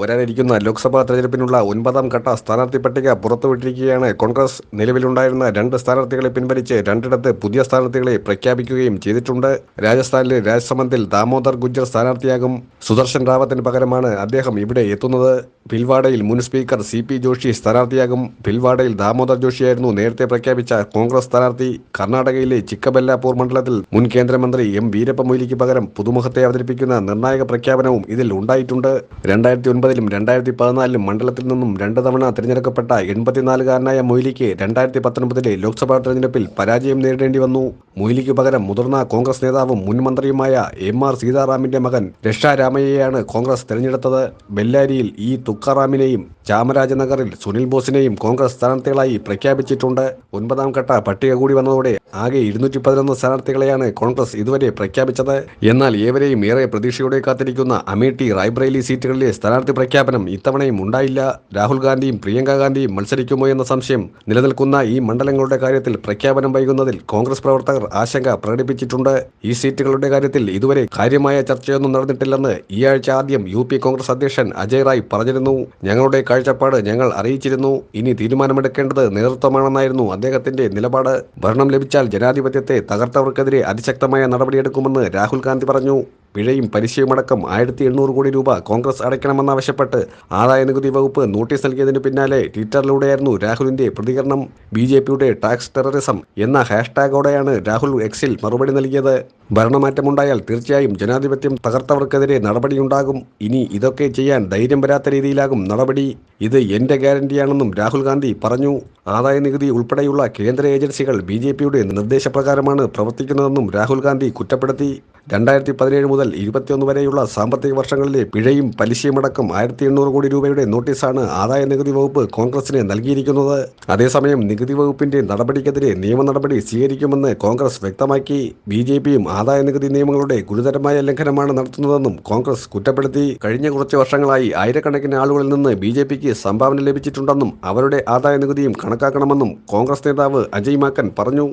വരാനിരിക്കുന്ന ലോക്സഭാ തെരഞ്ഞെടുപ്പിനുള്ള ഒൻപതാം ഘട്ട സ്ഥാനാർത്ഥി പട്ടിക പുറത്തുവിട്ടിരിക്കുകയാണ് കോൺഗ്രസ്. നിലവിലുണ്ടായിരുന്ന രണ്ട് സ്ഥാനാർത്ഥികളെ പിൻവലിച്ച് രണ്ടിടത്ത് പുതിയ സ്ഥാനാർത്ഥികളെ പ്രഖ്യാപിക്കുകയും ചെയ്തിട്ടുണ്ട്. രാജസ്ഥാനിലെ രാജ്സമന്തിൽ ദാമോദർ ഗുജ്ജർ സ്ഥാനാർത്ഥിയാകും സുദർശൻ റാവത്തിന് പകരമാണ് അദ്ദേഹം ഇവിടെ എത്തുന്നത്. ഭിൽവാഡയിൽ മുൻ സ്പീക്കർ സി പി ജോഷി സ്ഥാനാർത്ഥിയാകും. ഭിൽവാഡയിൽ ദാമോദർ ജോഷിയായിരുന്നു നേരത്തെ പ്രഖ്യാപിച്ച കോൺഗ്രസ് സ്ഥാനാർത്ഥി. കർണാടകയിലെ ചിക്കബെല്ലാപൂർ മണ്ഡലത്തിൽ മുൻ കേന്ദ്രമന്ത്രി എം വീരപ്പമൊയ്ലിക്ക് പകരം പുതുമുഖത്തെ അവതരിപ്പിക്കുന്ന നിർണായക പ്രഖ്യാപനവും ഇതിൽ ഉണ്ടായിട്ടുണ്ട്. രണ്ടായിരത്തി ഒൻപതിലും രണ്ടായിരത്തി പതിനാലിലും മണ്ഡലത്തിൽ നിന്നും രണ്ട് തവണ തിരഞ്ഞെടുക്കപ്പെട്ട എൺപത്തിനാലുകാരനായ മൊയ്ലിക്ക് രണ്ടായിരത്തി പത്തൊൻപതിലെ ലോക്സഭാ തെരഞ്ഞെടുപ്പിൽ പരാജയം നേരിടേണ്ടി വന്നു. മൊയ്ലിക്ക് പകരം മുതിർന്ന കോൺഗ്രസ് നേതാവും മുൻ മന്ത്രിയുമായ എം ആർ സീതാറാമിന്റെ മകൻ രക്ഷാരാമയ്യയാണ് കോൺഗ്രസ് തെരഞ്ഞെടുത്തത്. ബെല്ലാരിയിൽ ഇ. തുക്കാറാമിനെയും ചാമരാജനഗറിൽ സുനിൽ ബോസിനെയും കോൺഗ്രസ് സ്ഥാനാർത്ഥികളായി പ്രഖ്യാപിച്ചിട്ടുണ്ട്. ഒൻപതാം ഘട്ട പട്ടിക കൂടി വന്നതോടെ ആകെ ഇരുന്നൂറ്റി പതിനൊന്ന് സ്ഥാനാർത്ഥികളെയാണ് കോൺഗ്രസ് ഇതുവരെ പ്രഖ്യാപിച്ചത്. എന്നാൽ ഏവരെയും ഏറെ പ്രതീക്ഷയോടെ കാത്തിരിക്കുന്ന അമേഠി റായ്ബ്രേലി സീറ്റുകളിലെ സ്ഥാനാർത്ഥി പ്രഖ്യാപനം ഇത്തവണയും ഉണ്ടായില്ല. രാഹുൽ ഗാന്ധിയും പ്രിയങ്ക ഗാന്ധിയും മത്സരിക്കുമോ എന്ന സംശയം നിലനിൽക്കുന്ന ഈ മണ്ഡലങ്ങളുടെ കാര്യത്തിൽ പ്രഖ്യാപനം വൈകുന്നതിൽ കോൺഗ്രസ് പ്രവർത്തകർ ആശങ്ക പ്രകടിപ്പിച്ചിട്ടുണ്ട്. ഈ സീറ്റുകളുടെ കാര്യത്തിൽ ഇതുവരെ കാര്യമായ ചർച്ചയൊന്നും നടന്നിട്ടില്ലെന്ന് ഈ ആഴ്ച ആദ്യം യു കോൺഗ്രസ് അധ്യക്ഷൻ അജയ് റായ് പറഞ്ഞിരുന്നു. ഞങ്ങളുടെ കാഴ്ചപ്പാട് ഞങ്ങൾ അറിയിച്ചിരുന്നു. ഇനി തീരുമാനമെടുക്കേണ്ടത് നേതൃത്വമാണെന്നായിരുന്നു അദ്ദേഹത്തിന്റെ നിലപാട്. ഭരണം ലഭിച്ചാൽ ജനാധിപത്യത്തെ തകർത്തവർക്കെതിരെ അതിശക്തമായ നടപടിയെടുക്കുമെന്ന് രാഹുൽ ഗാന്ധി പറഞ്ഞു. പിഴയും പലിശയുമടക്കം ആയിരത്തി എണ്ണൂറ് കോടി രൂപ കോൺഗ്രസ് അടയ്ക്കണമെന്നാവശ്യപ്പെട്ട് ആദായ നികുതി വകുപ്പ് നോട്ടീസ് നൽകിയതിന് പിന്നാലെ ട്വിറ്ററിലൂടെയായിരുന്നു രാഹുലിന്റെ പ്രതികരണം. ബി ടാക്സ് ടെററിസം എന്ന ഹാഷ്ടാഗോടെയാണ് രാഹുൽ എക്സിൽ മറുപടി നൽകിയത്. ഭരണമാറ്റമുണ്ടായാൽ തീർച്ചയായും ജനാധിപത്യം തകർത്തവർക്കെതിരെ നടപടിയുണ്ടാകും. ഇനി ഇതൊക്കെ ചെയ്യാൻ ധൈര്യം വരാത്ത രീതിയിലാകും നടപടി. ഇത് എന്റെ ഗ്യാരണ്ടിയാണെന്നും രാഹുൽ ഗാന്ധി പറഞ്ഞു. ആദായ നികുതി ഉൾപ്പെടെയുള്ള കേന്ദ്ര ഏജൻസികൾ ബി നിർദ്ദേശപ്രകാരമാണ് പ്രവർത്തിക്കുന്നതെന്നും രാഹുൽ ഗാന്ധി കുറ്റപ്പെടുത്തി. രണ്ടായിരത്തി പതിനേഴ് മുതൽ ഇരുപത്തിയൊന്ന് വരെയുള്ള സാമ്പത്തിക വർഷങ്ങളിലെ പിഴയും പലിശയുമടക്കം ആയിരത്തി എണ്ണൂറ് കോടി രൂപയുടെ നോട്ടീസാണ് ആദായ നികുതി വകുപ്പ് കോൺഗ്രസിന് നൽകിയിരിക്കുന്നത്. അതേസമയം നികുതി വകുപ്പിന്റെ നടപടിക്കെതിരെ നിയമ നടപടി സ്വീകരിക്കുമെന്ന് കോൺഗ്രസ് വ്യക്തമാക്കി. ബി ജെ പിയും ആദായ നികുതി നിയമങ്ങളുടെ ഗുരുതരമായ ലംഘനമാണ് നടത്തുന്നതെന്നും കോൺഗ്രസ് കുറ്റപ്പെടുത്തി. കഴിഞ്ഞ കുറച്ച് വർഷങ്ങളായി ആയിരക്കണക്കിന് ആളുകളിൽ നിന്ന് ബി ജെ പിക്ക് സംഭാവന ലഭിച്ചിട്ടുണ്ടെന്നും അവരുടെ ആദായ നികുതിയും കണക്കാക്കണമെന്നും കോൺഗ്രസ് നേതാവ് അജയ് മാക്കൻ പറഞ്ഞു.